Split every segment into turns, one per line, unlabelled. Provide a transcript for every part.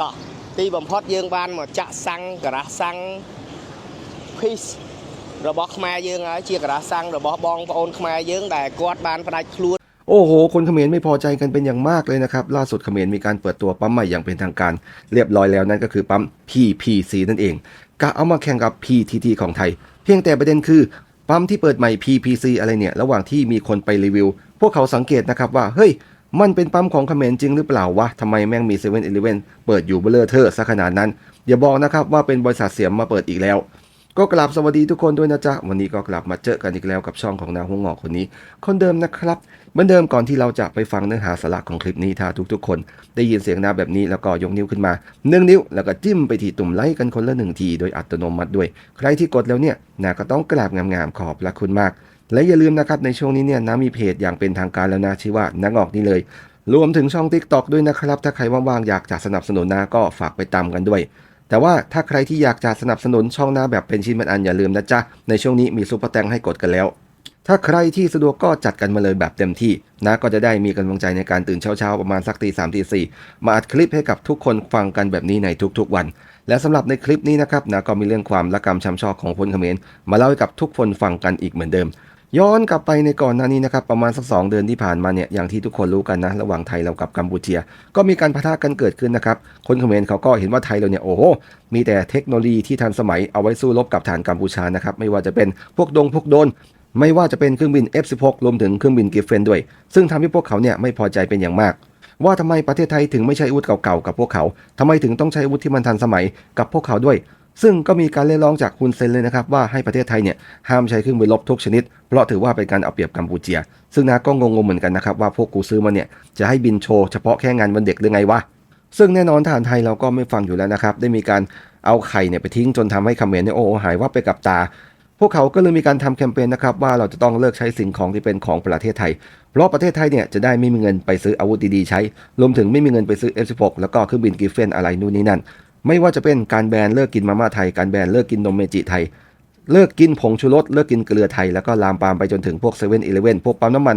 តោះទីបំផុតយើងបានមកចាក់សាំងការ៉ាសាំង piece របស់ខ្មែរយើងហើយជាការ៉ាសាំងរបស់បងប្អូនខ្មែរយើងដែលគាត់បានផ្ដាច់ខ្លួន
โอ้โห คนเขมรไม่พอใจกันเป็นอย่างมากเลยนะครับ ล่าสุดเขมรมีการเปิดตัวปั๊มใหม่อย่างเป็นทางการ เรียบร้อยแล้วนั่นก็คือปั๊ม PPC นั่นเองกะเอามาแข่งกับ PTT ของไทย เพียงแต่ประเด็นคือ ปั๊มที่เปิดใหม่ PPC อะไรเนี่ย ระหว่างที่มีคนไปรีวิว พวกเขาสังเกตนะครับว่า เฮ้ย มันเป็นปั๊มของเขมรจริงหรือเปล่าวะทำไมแม่งมี7 e เ e ่ e อเปิดอยู่เบลอเทอร์ซะขนาดนั้น อย่าบอกนะครับว่าเป็นบริษัทเสียมมาเปิดอีกแล้ว ก็กลับสวัสดีทุกคนด้วยนะจ๊ะ วันนี้ก็กลับมาเจอกันอีกแล้วกับช่องของนางหัวงอกคนนี้ คนเดิมนะครับ เหมือนเดิมก่อนที่เราจะไปฟังเนื้อหาสาระของคลิปนี้ถ้าทุกๆ คน ได้ยินเสียงนาแบบนี้แล้วก็ยกนิ้วขึ้นมาหนึ่งนิ้วแล้วก็จิ้มไปที่ตุ่มไลค์กันคนละหนึ่งทีโดยอัตโนมัติด้วย ใครที่กดแล้วเนี่ยนาก็ต้องกราบงามๆขอบพระคุณมาก และอย่าลืมนะครับในช่วงนี้เนี่ยน้ามีเพจอย่างเป็นทางการแล้วนะชื่อว่านักออกนี่เลย รวมถึงช่อง Tik t o อกด้วยนะครับ ถ้าใครว่างๆอยากจะสนับสนุนนาก็ฝากไปตามกันด้วย แต่ว่าถ้าใครที่อยากจะสนับสนุนช่องหน้าแบบเป็นชิ้นเป็นอันอย่าลืมนะจ๊ะในช่วงนี้มีซุปเปอร์แตงให้กดกันแล้ว ถ้าใครที่สะดวกก็จัดกันมาเลยแบบเต็มที่นะก็จะได้มีกำลังใจในการตื่นเช้าๆประมาณสักตีสามตีสี่มาอัดคลิปให้กับทุกคนฟังกันแบบนี้ในทุกๆวันและสำหรับในคลิปนี้นะครับนะก็มีเรื่องความละกรรมช้ำชอกของคนเขมรมาเล่าให้กับทุกคนฟังกันอีกเหมือนเดิม ย้อนกลับไปในก่อนหน้านี้นะครับประมาณสักสองเดือนที่ผ่านมาเนี่ยอย่างที่ทุกคนรู้กันนะระหว่างไทยเรากับกัมพูชียก็มีการพะทะกันเกิดขึ้นนะครับคนเขมรเขาก็เห็นว่าไทยเราเนี่ยโอ้โหมีแต่เทคโนโลยีที่ทันสมัยเอาไว้สู้รบกับฐานกัมพูชานะครับไม่ว่าจะเป็นพวกดงพวกโดนไม่ว่าจะเป็นเครื่องบิน F16 รวมถึงเครื่องบินกิฟเฟนด้วย ซึ่งทำให้พวกเขาเนี่ยไม่พอใจเป็นอย่างมาก ว่าทำไมประเทศไทยถึงไม่ใช้อาวุธเก่าๆกับพวกเขาทำไมถึงต้องใช้อาวุธที่มันทันสมัยกับพวกเขาด้วย ซึ่งก็มีการเรียกร้องจากฮุนเซนเลยนะครับว่าให้ประเทศไทยเนี่ยห้ามใช้เครื่องบินรบทุกชนิด เพราะถือว่าเป็นการเอาเปรียบกัมพูเชีย ซึ่งนาก็งงๆเหมือนกันนะครับว่าพวกกูซื้อมาเนี่ยจะให้บินโชว์เฉพาะแค่งานวันเด็กหรือไงวะซึ่งแน่นอนทหารไทยเราก็ไม่ฟังอยู่แล้วนะครับได้มีการเอาไข่เนี่ยไปทิ้งจนทำให้คำเมรเนี่ยโอ้โหหายว่าบไปกับตา พวกเขาก็เลยมีการทำแคมเปญนะครับว่าเราจะต้องเลิกใช้สิ่งของที่เป็นของประเทศไทย เพราะประเทศไทยเนี่ยจะได้ไม่มีเงินไปซื้ออาวุธดีๆใช้ รวมถึงไม่มีเงินไปซื้อ F16 แล้วก็เครื่องบินกิฟเฟนอะไรนู่นนี่นั่น ไม่ว่าจะเป็นการแบนเลิกกินมาม่าไทย การแบนเลิกกินนมเมจิไทย เลิกกินผงชูรส เลิกกินเกลือไทย แล้วก็ลามปามไปจนถึงพวกเซเว่นอีเลเว่นพวกปั๊มน้ำมัน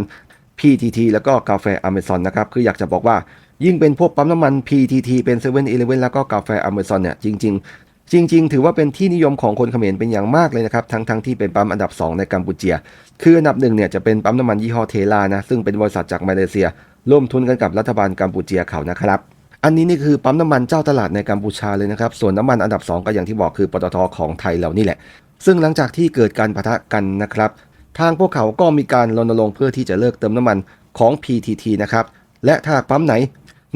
PTT แล้วก็กาแฟอเมซอนนะครับ คืออยากจะบอกว่ายิ่งเป็นพวกปั๊มน้ำมัน PTT เป็นเซเว่นอีเลเว่นแล้วก็กาแฟอเมซอนเนี่ยจริง ๆจริง ๆ ถือว่าเป็นที่นิยมของคนเขมรเป็นอย่างมากเลยนะครับ ทั้งทั้งที่เป็นปั๊มอันดับ 2 ในกัมพูเชีย คืออันดับหนึ่งเนี่ยจะเป็นปั๊มน้ำมันยี่ห้อเทลานะ ซึ่งเป็นบริษัทจากมาเลเซีย ร่วมทุนกันกับรัฐบาลกัมพูเชียเขานะครับ อันนี้นี่คือปั๊มน้ำมันเจ้าตลาดในกัมพูชาเลยนะครับ ส่วนน้ำมันอันดับ 2 ก็อย่างที่บอกคือปตทของไทยเรานี่แหละ ซึ่งหลังจากที่เกิดการปะทะกันนะครับ ทางพวกเขาก็มีการรณรงค์เพื่อที่จะเลิกเติมน้ำมันของ PTT นะครับ และถ้าปั๊มไหน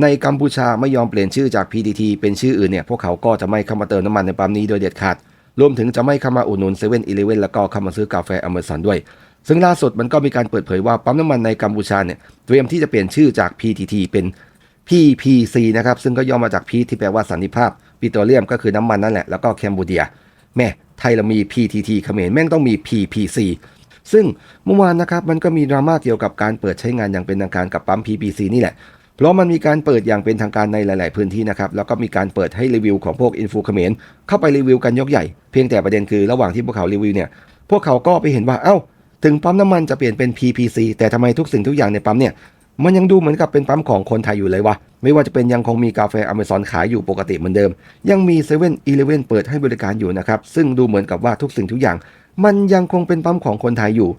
ในกัมพูชาไม่ยอมเปลี่ยนชื่อจาก PTT เป็นชื่ออื่นเนี่ยพวกเขาก็จะไม่เข้ามาเติมน้ำมันในปั๊มนี้โดยเด็ดขาด รวมถึงจะไม่เข้ามาอุดหนุนเซเว่นอีเลเว่นแล้วก็เข้ามาซื้อกาแฟอเมซอนด้วย ซึ่งล่าสุดมันก็มีการเปิดเผยว่าปั๊มน้ำมันในกัมพูชาเนี่ยเตรียมที่จะเปลี่ยนชื่อจาก PTT เป็น PPC นะครับซึ่งก็ย่อมาจากพีที่แปลว่าสันติภาพปิโตรเลียมก็คือน้ำมันนั่นแหละ แล้วก็แคมบูเดีย แม่ไทยเรามี PTT เขมรแม่งต้องมี PPC ซึ่งเมื่อวานนะครับมันก็มีดราม่าเกี่ยวกับการเปิดใช้งานอย่างเป็นทางการกับปั๊ม PPC นี่แหละ เพราะมันมีการเปิดอย่างเป็นทางการในหลาย ๆ พื้นที่นะครับ แล้วก็มีการเปิดให้รีวิวของพวกอินฟูเขมรเข้าไปรีวิวกันยกใหญ่ เพียงแต่ประเด็นคือระหว่างที่พวกเขารีวิวเนี่ย พวกเขาก็ไปเห็นว่า เอ้า ถึงปั๊มน้ำมันจะเปลี่ยนเป็น PPC แต่ทำไมทุกสิ่งทุกอย่างในปั๊มเนี่ย มันยังดูเหมือนกับเป็นปั๊มของคนไทยอยู่เลยวะไม่ว่าจะเป็นยังคงมีกาแฟอเมซอนขายอยู่ปกติเหมือนเดิม ยังมีเซเว่นอีเลเว่นเปิดให้บริการอยู่นะครับ ซึ่งดูเหมือนกับว่าทุกสิ่งทุกอย่าง มันยังคงเป็นปั๊มของคนไทยอยู่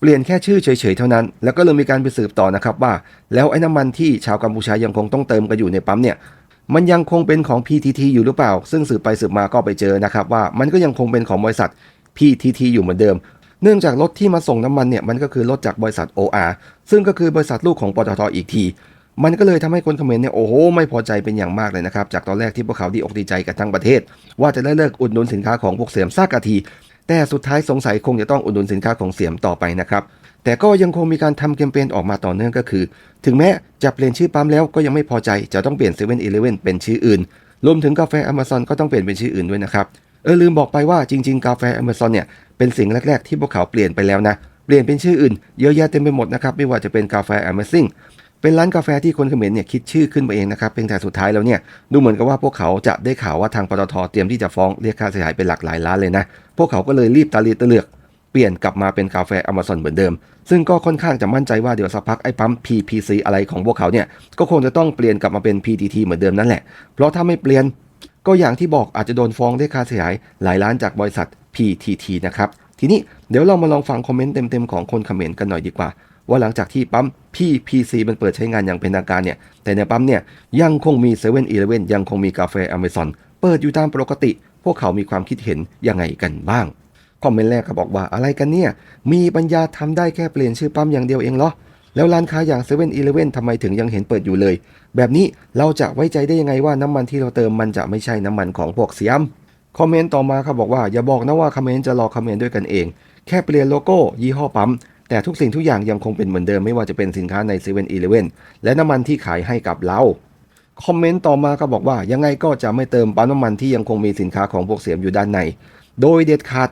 เปลี่ยนแค่ชื่อเฉยๆเท่านั้น แล้วก็เลยมีการไปสืบต่อนะครับว่า แล้วไอ้น้ำมันที่ชาวกัมพูชายังคงต้องเติมกันอยู่ในปั๊มเนี่ยมันยังคงเป็นของ PTT อยู่หรือเปล่า ซึ่งสืบไปสืบมาก็ไปเจอนะครับว่ามันก็ยังคงเป็นของบริษัท PTT อยู่เหมือนเดิม เนื่องจากรถที่มาส่งน้ำมันเนี่ยมันก็คือรถจากบริษัท OR ซึ่งก็คือบริษัทลูกของปตทอีกที มันก็เลยทำให้คนเขมรเนี่ยโอ้โหไม่พอใจเป็นอย่างมากเลยนะครับจากตอนแรกที่พวกเขาดีอกดีใจกันทั้งประเทศ ว่าจะได้เลิกอุดหนุนสินค้าของพวกเสียมซากกะทีแต่สุดท้ายสงสัยคงจะต้องอุดหนุนสินค้าของเสียมต่อไปนะครับ แต่ก็ยังคงมีการทำแคมเปญออกมาต่อเนื่องก็คือ ถึงแม้จะเปลี่ยนชื่อปั๊มแล้วก็ยังไม่พอใจจะต้องเปลี่ยนเซเว่นอีเลเว่นเป็นชื่ออื่น รวมถึงกาแฟ Amazon ก็ต้องเปลี่ยนเป็นชื่ออื่นด้วยนะครับ เออลืมบอกไปว่าจริง ๆ กาแฟ Amazon เนี่ย เป็นสิ่งแรก ๆ ที่พวกเขาเปลี่ยนไปแล้วนะ เปลี่ยนเป็นชื่ออื่นเยอะแยะเต็มไปหมดนะครับ ไม่ว่าจะเป็นกาแฟ Amazing เป็นร้านกาแฟที่คนเขมรเนี่ยคิดชื่อขึ้นมาเองนะครับเพียงแต่สุดท้ายแล้วเนี่ยดูเหมือนกับว่าพวกเขาจะได้ข่าวว่าทางปตทเตรียมที่จะฟ้องเรียกค่าเสียหายเป็นหลักหลายล้านเลยนะพวกเขาก็เลยรีบตาลีตะเลือกเปลี่ยนกลับมาเป็นกาแฟ Amazon เหมือนเดิม ซึ่งก็ค่อนข้างจะมั่นใจว่าเดี๋ยวสักพักไอ้ปั๊ม PPC อะไรของพวกเขาเนี่ยก็คงจะต้องเปลี่ยนกลับมาเป็น PTT เหมือนเดิมนั่นแหละ เพราะถ้าไม่เปลี่ยนก็อย่างที่บอกอาจจะโดนฟ้องได้ค่าเสียหายหลายล้านจากบริษัท PTT นะครับ ทีนี้เดี๋ยวเรามาลองฟังคอมเมนต์เต็มๆของคนเขมรกันหน่อยดีกว่า ว่าหลังจากที่ปั๊ม PPC มันเปิดใช้งานอย่างเป็นทางการเนี่ย แต่ในปั๊มเนี่ยยังคงมี7 e เ e ่ e อยังคงมีกาแฟ Amazon เปิดอยู่ตามปกติ พวกเขามีความคิดเห็นยังไงกันบ้าง คอมเมนต์แรกก็บอกว่าอะไรกันเนี่ย มีปัญญาทำได้แค่เปลี่ยนชื่อปั๊มอย่างเดียวเองเหรอแล้วร้านค้าอย่าง7 e เ e ่ e อทำไมถึงยังเห็นเปิดอยู่เลย แบบนี้เราจะไว้ใจได้ยังไงว่าน้ำมันที่เราเติมมันจะไม่ใช่น้ำมันของพวกเสียม คอมเมนต์ต่อมาครับบอกว่าอย่าบอกนะว่าคอมเมนต์จะรอคอมเมนต์ด้วยกันเอง แค่เปลี่ยนโลโก้ ยี่ห้อปั๊ม แต่ทุกสิ่งทุกอย่างยังคงเป็นเหมือนเดิมไม่ว่าจะเป็นสินค้าใน7 e เ e ่ e อและน้ำมันที่ขายให้กับเราคอมเมนต์ต่อมาก็บอกว่ายังไงก็จะไม่เติมปั๊มน้ำมันที่ยังคงมีสินค้าของพวกเสียมอยู่ด้านใน โดยเด็ดขาด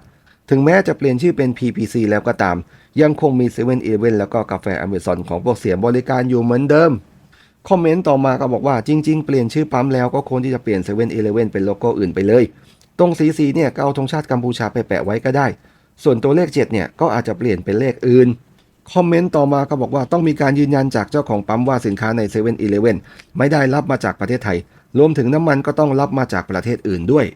ถึงแม้จะเปลี่ยนชื่อเป็น PPC แล้วก็ตาม ยังคงมี7 e เ e ่ e แล้วก็กาแฟอเมซอนของพวกเสียมบริการอยู่เหมือนเดิมคอมเมนต์ต่อมาก็บอกว่าจริง ๆ เปลี่ยนชื่อปั๊มแล้วก็ควรที่จะเปลี่ยน7 e เ e ่ e เป็นโลโก้อื่นไปเลย ตรงสีสีเนี่ยก็เอาธงชาติกัมพูชาไปแปะไว้ก็ได้ ส่วนตัวเลข7เนี่ยก็อาจจะเปลี่ยนเป็นเลขอื่นคอมเมนต์ต่อมาก็บอกว่าต้องมีการยืนยันจากเจ้าของปั๊มว่าสินค้าใน7 e เ e ่ e ไม่ได้รับมาจากประเทศไทย รวมถึงน้ำมันก็ต้องรับมาจากประเทศอื่นด้วย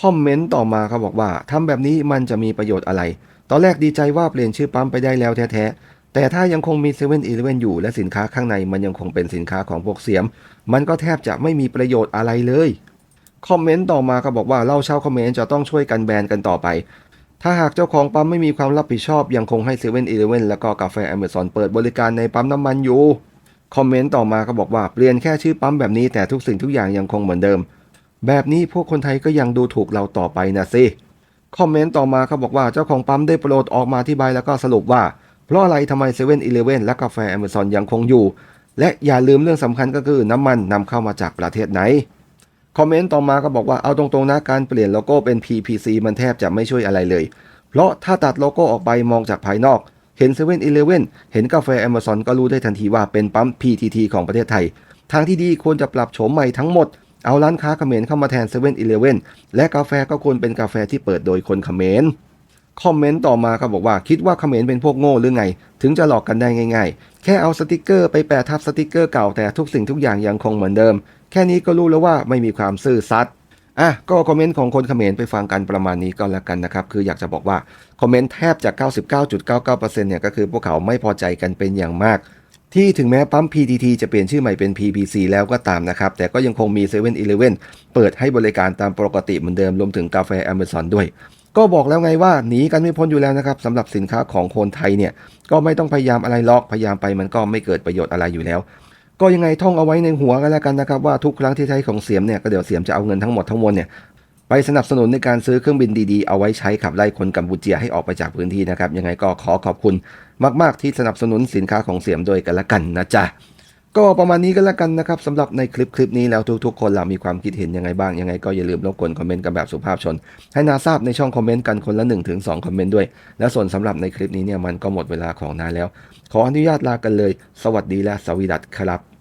คอมเมนต์ต่อมาเขาบอกว่าทำแบบนี้มันจะมีประโยชน์อะไร ตอนแรกดีใจว่าเปลี่ยนชื่อปั๊มไปได้แล้วแท้ๆ แต่ถ้ายังคงมี7 e เ e ่ e อยู่และสินค้าข้างในมันยังคงเป็นสินค้าของพวกเสียม มันก็แทบจะไม่มีประโยชน์อะไรเลย คอมเมนต์ต่อมาก็บอกว่าเราชาวคอมเมนต์จะต้องช่วยกันแบนกันต่อไป ถ้าหากเจ้าของปั๊มไม่มีความรับผิดชอบ ยังคงให้7 e เ e ่ e แล้วก็กาแฟ Amazon เปิดบริการในปั๊มน้ำมันอยู่ คอมเมนต์ต่อมาก็บอกว่าเปลี่ยนแค่ชื่อปั๊มแบบนี้แต่ทุกสิ่งทุกอย่างยังคงเหมือนเดิม แบบนี้พวกคนไทยก็ยังดูถูกเราต่อไปนะสิคอมเมนต์ต่อมาเขาบอกว่าเจ้าของปั๊มได้โปรดออกมาอธิบายแล้วก็สรุปว่า เพราะอะไรทำไม7 e เ e ่ e และกาแฟ Amazon ยังคงอยู่ และอย่าลืมเรื่องสำคัญก็คือน้ำมันนำเข้ามาจากประเทศไหน คอมเมนต์ต่อมาก็บอกว่าเอาตรงๆนะการเปลี่ยนโลโก้เป็น PPC มันแทบจะไม่ช่วยอะไรเลย เพราะถ้าตัดโลโก้ออกไปมองจากภายนอก เห็น7 e เ e ่ e เเห็นกาแฟ Amazon ก็รู้ได้ทันทีว่าเป็นปั๊ม PTT ของประเทศไทย ทางที่ดีควรจะปรับโฉมใหม่ทั้งหมด เอาร้านค้าเขมรเข้ามาแทน7 e เ e ่ e และกาแฟก็ควรเป็นกาแฟที่เปิดโดยคนเขมรคอมเมนต์ต่อมาเขาบอกว่าคิดว่าเขมรเป็นพวกโง่หรือไง ถึงจะหลอกกันได้ง่าย ๆ แค่เอาสติกเกอร์ไปแปะทับสติกเกอร์เก่าแต่ทุกสิ่งทุกอย่างยังคงเหมือนเดิม แค่นี้ก็รู้แล้วว่าไม่มีความซื่อสัตย์อะก็คอมเมนต์ของคนเขมรไปฟังกันประมาณนี้ก็แล้วกันนะครับ คืออยากจะบอกว่าคอมเมนต์แทบจะ 99.99%เนี่ยก็คือพวกเขาไม่พอใจกันเป็นอย่างมาก ที่ถึงแม้ปั๊ม PTT จะเปลี่ยนชื่อใหม่เป็น PPC แล้วก็ตามนะครับ แต่ก็ยังคงมี7 e เ e ่ e เปิดให้บริการตามปกติเหมือนเดิมรวมถึงกาแฟ Amazon ด้วย ก็บอกแล้วไงว่าหนีกันไม่พ้นอยู่แล้วนะครับสำหรับสินค้าของคนไทยเนี่ยก็ไม่ต้องพยายามอะไรหรอกพยายามไปมันก็ไม่เกิดประโยชน์อะไรอยู่แล้ว ก็ยังไงท่องเอาไว้ในหัวกันแล้วกันนะครับว่าทุกครั้งที่ใช้ของเสียมเนี่ยก็เดี๋ยวเสียมจะเอาเงินทั้งหมดทั้งมวลเนี่ยไปสนับสนุนในการซื้อเครื่องบินดีๆ เอาไว้ใช้ขับไล่คนกัมพูเชียให้ออกไปจากพื้นที่นะครับ ยังไงก็ขอขอบคุณมากๆที่สนับสนุนสินค้าของเสียมโดยกันละกันนะจ๊ะก็ประมาณนี้ก็แล้วกันนะครับสำหรับในคลิปคลิปนี้แล้วทุกๆคนเรามีความคิดเห็นยังไงบ้างยังไงก็อย่าลืมรบกวนคอมเมนต์กันแบบสุภาพชน ให้นาทราบในช่องคอมเมนต์กันคนละ1-2ถึงคอมเมนต์ด้วย และส่วนสำหรับในคลิปนี้เนี่ยมันก็หมดเวลาของนาแล้ว ขออนุญาตลากันเลย สวัสดีและสวีดัตครับ